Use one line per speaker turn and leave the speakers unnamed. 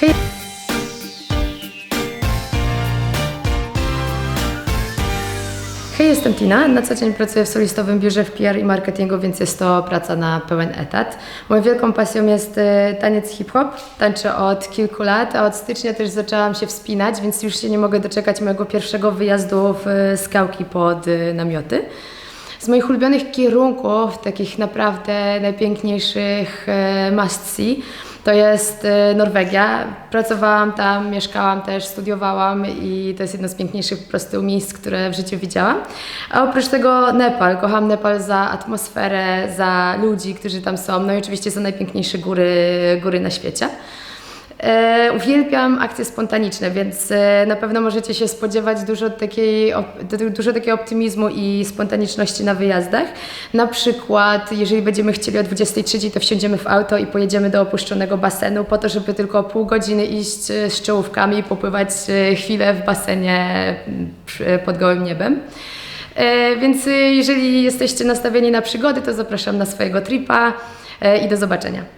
Hej! Hej, jestem Tina. Na co dzień pracuję w solistowym biurze w PR i marketingu, więc jest to praca na pełen etat. Moją wielką pasją jest e, taniec hip-hop. Tańczę od kilku lat, a od stycznia też zaczęłam się wspinać, więc już się nie mogę doczekać mojego pierwszego wyjazdu w e, skałki pod e, namioty. Z moich ulubionych kierunków, takich naprawdę najpiękniejszych e, must see, to jest e, Norwegia. Pracowałam tam, mieszkałam też, studiowałam i to jest jedno z piękniejszych po prostu miejsc, które w życiu widziałam. A oprócz tego Nepal. Kocham Nepal za atmosferę, za ludzi, którzy tam są, no i oczywiście za najpiękniejsze góry, góry na świecie. E, uwielbiam akcje spontaniczne, więc e, na pewno możecie się spodziewać dużo takiej, op- du- dużo takiego optymizmu i spontaniczności na wyjazdach. Na przykład, jeżeli będziemy chcieli o 23, to wsiądziemy w auto i pojedziemy do opuszczonego basenu po to, żeby tylko pół godziny iść e, z czołówkami i popływać e, chwilę w basenie pod gołym niebem. E, Więc e, jeżeli jesteście nastawieni na przygody, to zapraszam na swojego tripa e, i do zobaczenia.